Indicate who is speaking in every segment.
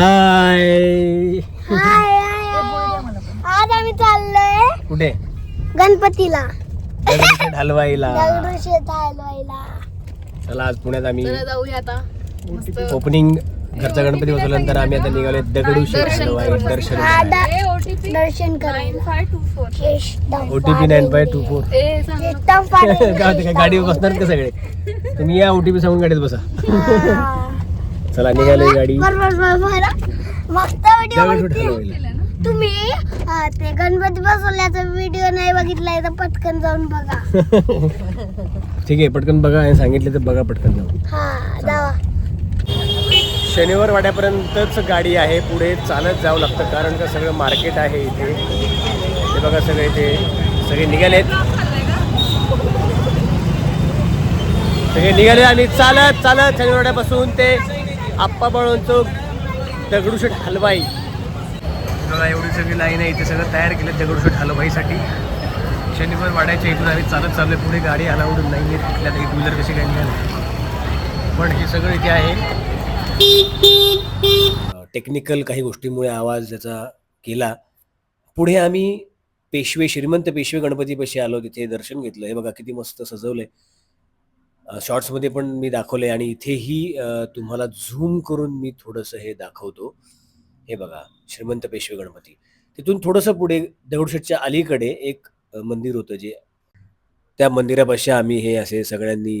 Speaker 1: हाय.
Speaker 2: हाय, हाय, हाय. आज आम्ही चाललोय
Speaker 1: कुठे?
Speaker 2: गणपतीला.
Speaker 1: दगडूशेठ हलवाईला
Speaker 2: दगडूशेठ
Speaker 1: चला आज पुण्यात आम्ही
Speaker 3: चला जाऊया आता. मस्त.
Speaker 1: ओपनिंग घरचा गणपती बसवल्यानंतर आम्ही आता निघालोय दगडूशेठ
Speaker 3: दर्शन
Speaker 1: हलवाई दर्शन
Speaker 3: ओटीपी
Speaker 2: दर्शन
Speaker 3: नाईन
Speaker 2: करायला
Speaker 3: फाय टू फोर.
Speaker 2: शेष
Speaker 1: O T P nine five two four. काय होतं काय गाडीवर बसणार का सगळे? तुम्ही या ओ टी पी सांगून गाडीत बसा. चला निघालोय गाडी.
Speaker 2: तुम्ही ते गणपती बसवल्याचा व्हिडिओ नाही बघितलाय तर पटकन जाऊन बघा.
Speaker 1: ठीक आहे पटकन बघा आणि सांगितले तर बघा पटकन जाऊ
Speaker 2: हा जावा.
Speaker 1: शनिवार वाड्यापर्यंतच गाडी आहे पुढे चालत जावं लागतं कारण का सगळं मार्केट आहे इथे. हे बघा सगळे इथे. सगळे निघालेत सगळे निघाले आणि चालत चालत शनिवार वाड्यापासून ते आप्पा बळवंत चौक दगडूशेठ हलवाई. बघा एवढी सगळी लाईन आहे इथे सगळं तयार केलं दगडूशेठ हलवाईसाठी. शनिवार वाड्याच्या इथून आम्ही चालत चाललोय पुढे गाडी अलाउड नाही आहे कुठल्या तरी टू व्हीलर कशी निघाली पण हे सगळं इथे आहे. टेक्निकल काही गोष्टीमुळे आवाज त्याचा केला. पुढे आम्ही पेशवे श्रीमंत पेशवे गणपतीपाशी आलो तिथे दर्शन घेतलं. हे बघा किती मस्त सजवलंय. शॉर्ट्समध्ये पण मी दाखवले आणि इथेही तुम्हाला झूम करून मी थोडंसं हे दाखवतो. हे बघा श्रीमंत पेशवे गणपती. तिथून थोडंसं पुढे दगडूशेठच्या अलीकडे एक मंदिर होतं जे त्या मंदिरापाशी आम्ही हे असे सगळ्यांनी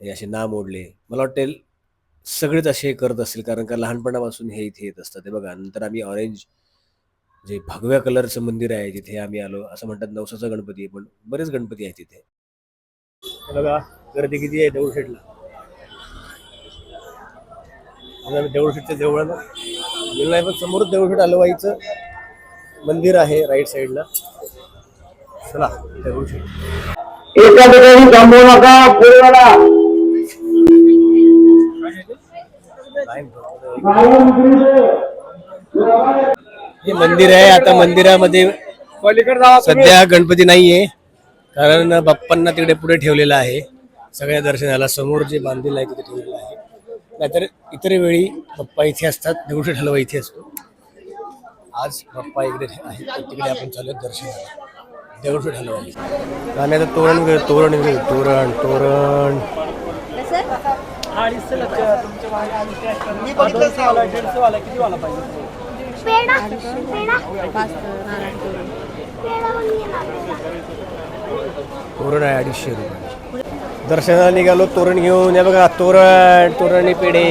Speaker 1: हे असे नाम ओढले. मला वाटेल सगळेच असे करत असतील कारण का लहानपणापासून हे इथे येत असतं ते बघा नंतर आम्ही ऑरेंज जे भगव्या कलरचं मंदिर आहे जिथे आम्ही आलो. असं म्हणतात नवसाचा गणपती आहे पण बरेच गणपती आहेत तिथे. बघा गर्दी किती आहे दगडूशेठला आणि आम्ही दगडूशेठच्या जवळ ना. गेलो नाही पण समोर दगडूशेठ हलवाईचं मंदिर आहे राईट साईडला चला दगडूशेठ
Speaker 4: एका ठिकाणी थांबू नका उतरू
Speaker 1: हे मंदिर आहे आता मंदिरामध्ये सध्या गणपती नाहीये कारण बाप्पांना तिकडे पुढे ठेवलेला आहे. सगळ्या दर्शनाला समोर जे बांधलेलं आहे तिथे ठेवलेलं आहे. नाहीतर इतर वेळी बाप्पा इथे असतात दगडूशेठ हलवा इथे असतो. आज बाप्पा इकडे आहे तिकडे आपण चालू दर्शनाला. दगडूशेठ हलवा आम्ही आता तोरण घेऊ तोरण घेऊ तोरण तोरण. तोरण आहे अडीचशे रुपये. दर्शनाला निघालो तोरण घेऊन. या बघा तोरण तोरणी पेढे.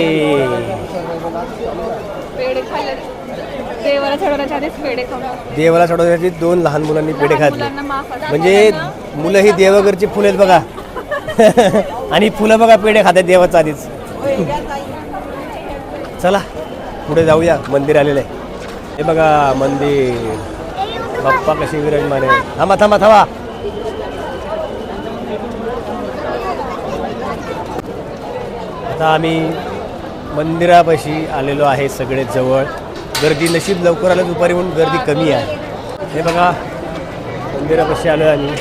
Speaker 3: देवाला चढवण्याच्या आधीच पेढे खाऊन
Speaker 1: देवाला चढवण्यासाठी दोन लहान मुलांनी पेढे खाल्ले. म्हणजे मुलं ही देवघरची फुलं आहेत बघा. आणि फुलं बघा पेढे खातात देवाचं आधीच. चला पुढे जाऊया. मंदिर आलेलं आहे. हे बघा मंदिर. बाप्पा कशी विराजमान आहे थांबा थांबा थांबा. आता आम्ही मंदिरापाशी आलेलो आहे सगळे जवळ. गर्दी नशीब लवकर आलं दुपारी म्हणून गर्दी कमी आहे. हे बघा मंदिरापाशी आलो आहे आम्ही.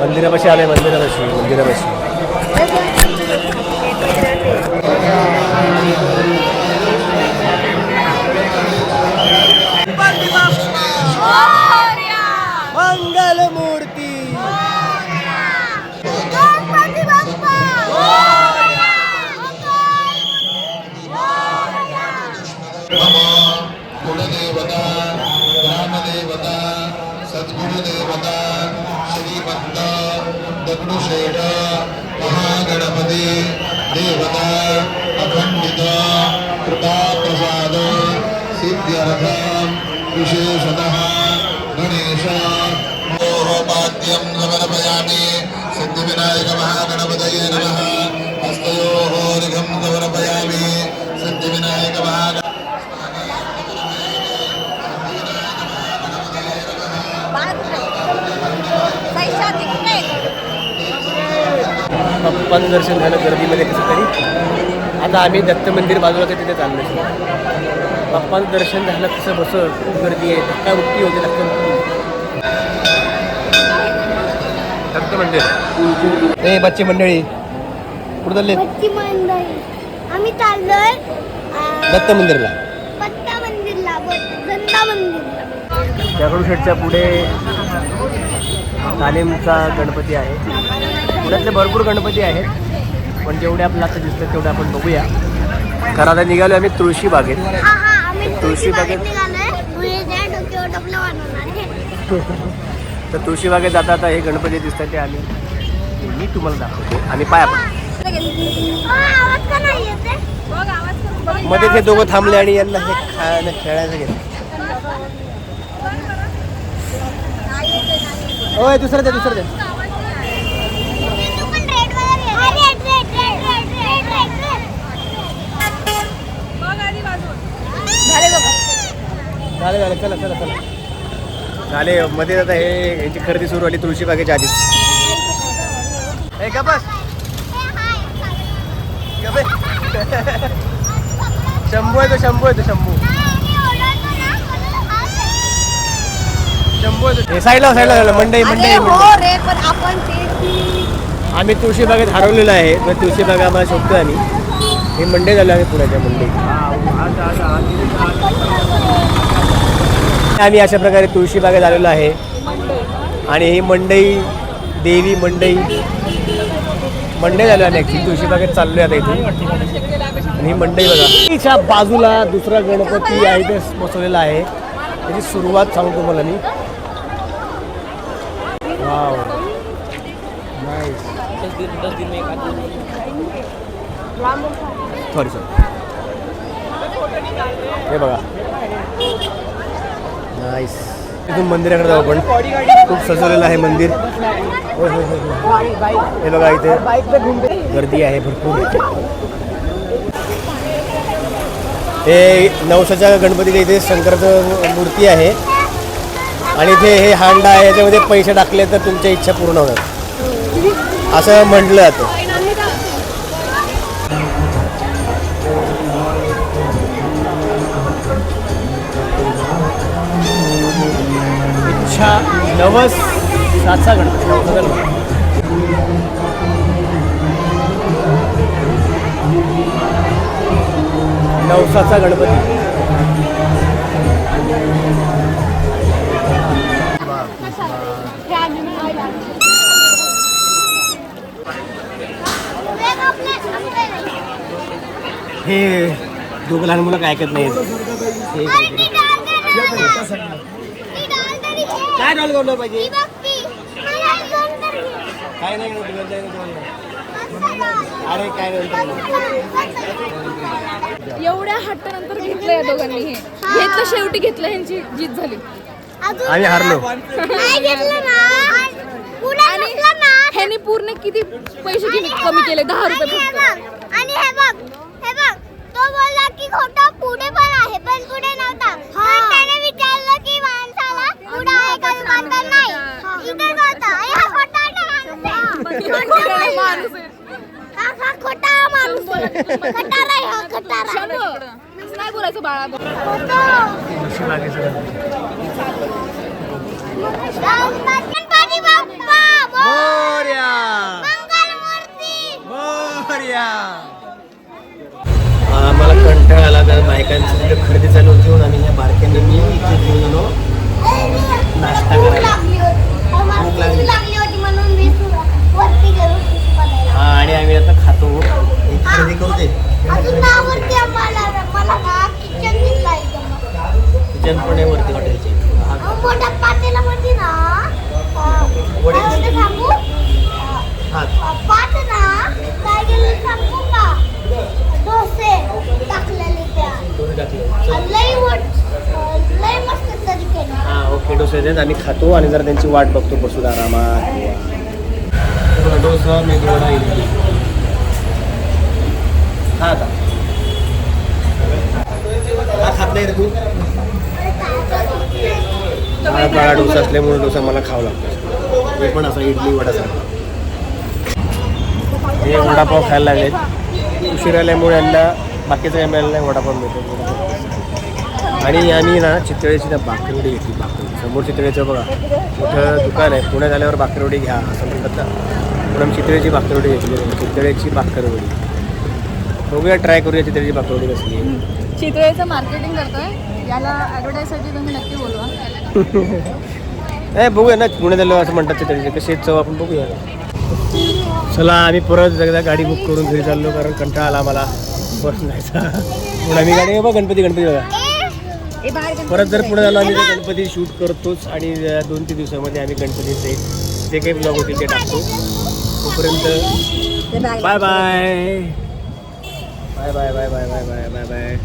Speaker 1: मंदिरापाशी आलोय मंदिरापाशी मंदिरापाशी. मंगल मूर्ती
Speaker 2: गणपती बाप्पा
Speaker 5: कुलदेवता ग्रामदेवता सद्गुरुदेवता श्रीमंत दगडूशेठ महागणपती देवता अखंडित कृपाप्रसाद सिद्ध्यर्थं विशेषतः पाद्यं समर्पयामि सिद्धिविनायकमहागणपतये नमः। हस्तयोः ऋघं समर्पयामि सिद्धिविनायक महागण
Speaker 1: दर्शन झालं गर्दीमध्ये कसं तरी? आता आम्ही दत्त मंदिर बाजूला तिथे चाललो पप्पांचं दर्शन झालं कसं बसं? खूप गर्दी आहे. धक्का बुक्की होते धक्का मंदिर ए बच्चे मंडळी कुठं चालले
Speaker 2: बच्ची मंडळी आम्ही चाललोय
Speaker 1: दत्त मंदिरला.
Speaker 2: पत्ता मंदिरला ब- दत्ता मंदिरला.
Speaker 1: दगडूशेठच्या पुढे तालीमचा गणपती आहे. पुण्यातले भरपूर गणपती आहेत पण जेवढे आपल्याला आता दिसतात तेवढे आपण बघूया. खरं आता निघालो आम्ही तुळशी बागेत.
Speaker 2: हा हा आम्ही
Speaker 1: तुळशी
Speaker 2: तुळशी
Speaker 1: बागेत- तर तुळशीबागे जाता आता हे गणपती दिसतात ते आम्ही. मी तुम्हाला दाखवतो. आणि पाया
Speaker 3: आपण.
Speaker 1: मध्ये ते दोघं थांबले आणि यांना हे खायला खेळायला घेतलं होय दुसरं द्या दुसरं द्या
Speaker 2: तू
Speaker 3: झाले
Speaker 1: झालं चला चला चला. झाले मध्ये आता हे यांची खरेदी सुरू आली तुळशी बागेच्या आधी हे
Speaker 2: हे,
Speaker 1: बे? शंभू आहे तो शंभू आहे तो शंभू. शंभू आहे तो साईडला साईडला झालं मंडई मंडई.
Speaker 3: हो
Speaker 1: आम्ही तुळशी बागेत हरवलेलो आहे तर तुळशी बाग आम्हाला शोधतो आम्ही हे मंडई झालं आहे पुण्याच्या मंडई आम्ही अशा प्रकारे तुळशीबागेत आलेलो आहे. आणि ही मंडई देवी मंडई. मंडई झालो आम्ही ॲक्च्युली तुळशीबागेत चाललो आहे आता इथून. आणि ही मंडई बघा. तिच्या बाजूला दुसरा गणपती आहे ते बसवलेला आहे. त्याची सुरुवात सांगतो तुम्हाला मी. वाव. सॉरी सॉरी हे बघा. नाईस इथून मंदिराकडे जाऊ आपण. खूप सजवलेलं आहे मंदिर. हे बघा इथे. गर्दी आहे भरपूर. हे नवसाच्या गणपतीच्या इथे शंकराचं मूर्ती आहे. आणि इथे हे हांडा आहे याच्यामध्ये पैसे टाकले तर तुमच्या इच्छा पूर्ण होतात असं म्हटलं जातं. नवस सातसा गणपती नवसाचा गणपती. नवसाचा गणपती. हे दोघं लहान मुलं काय ऐकत नाही
Speaker 2: अरे, ती डाल दे ना. ती डाल तरी घे.
Speaker 1: काय डॉल करलं पाहिजे. काय नाही. अरे काय.
Speaker 3: एवढ्या हट्टानंतर घेतलं या दोघांनी हे. घेतलं शेवटी घेतलं ह्यांची जीत झाली.
Speaker 2: अजून
Speaker 1: आम्ही हारलो.
Speaker 3: आणि ह्यांनी पूर्ण किती पैसे
Speaker 2: आणि हे
Speaker 3: कमी केले? दहा
Speaker 2: आणि
Speaker 3: रुपये
Speaker 2: हे
Speaker 3: फक्त.
Speaker 2: आणि हे हे बघ तो बोलला की खोटा पुढे पण आहे पण पुढे नव्हता पण त्याने विचारलं की माणसाला पुढे आहे का माणसा नाही इथेच होता हे हा खोटा माणूस आहे. खोटा नाही.
Speaker 3: माणूस आहे.
Speaker 2: हा हा खोटा माणूस आहे. खटारा आहे हा खटारा
Speaker 3: शंभू, असं नाही बोलायचं बाळा
Speaker 1: आम्हाला कंटाळा आला तर बायकांची तिथे खरेदी चालू होती म्हणून आम्ही ह्या बारक्यांनी मी इथे घेऊन आलो नाश्ता करायला
Speaker 2: लागली होती आम्हाला
Speaker 1: भूक लागली.
Speaker 2: भूक लागली होती म्हणून मी तुला वरती गेलो बनायला.
Speaker 1: हा आणि आम्ही आता खातो ही खरेदी करू दे
Speaker 2: अजून ना वरती आम्हाला मला ना किचन दिसला एकदम
Speaker 1: किचन पण आहे वरती हॉटेलची
Speaker 2: अहो, मोठ्या पातेल्यामध्ये ना अं,
Speaker 1: वडे.
Speaker 2: काय होतं सांगू अं,
Speaker 1: हा
Speaker 2: पाच ना काय गेलं सांगू का डोसे टाकलेले त्या
Speaker 1: दोन्ही टाकले
Speaker 2: अं, लई वट अं, लई मस्त तरीकेने
Speaker 1: हा ओके डोसे देत आम्ही खातो आणि जरा त्यांची वाट बघतो बसून आरामात. डोसा मेदूवडा इडली. हा आता. हा खात नाही रे तू? काळा काळा डोसा असल्यामुळे डोसा मला खावा लागतो. हे पण असा इडली वडासारखा. हे वडापाव खायला लागले. उशीर आल्यामुळे यांना बाकीचं काय मिळालं नाही वडापाव मिळतो. आणि आम्ही ना चितळेची ना भाकरवडी घेतली भाकरवडी समोर चितळेचं बघा. मोठं दुकान आहे. पुण्यात आल्यावर भाकरवडी घ्या असं म्हणतात ना. म्हणून आम्ही चितळेची भाकरवडी घेतली. चितळेची भाकरवडी बघूया ट्राय करूया चितळेची भाकरवडी कसली आहे.
Speaker 3: चितळेचं मार्केटिंग करतोय. याला ॲडव्हर्टाईजसाठी तुम्ही नक्की बोलवा.
Speaker 1: नाही बघूया ना पुण्यात आलं असं म्हणतात चितळेचे कशी आहेत चव आपण बघूया. चला आम्ही परत एकदा गाडी बुक करून घरी चाललो कारण कंटाळा आला आम्हाला. बस जायचा म्हणून आम्ही गाडी बघा गणपती गणपती बघा. परत जर पुढे झालो आम्ही गणपती शूट करतोच आणि दोन तीन दिवसामध्ये आम्ही गणपतीचे जे काही ब्लॉग होतील ते टाकतो. तोपर्यंत bye bye bye bye bye bye bye bye bye bye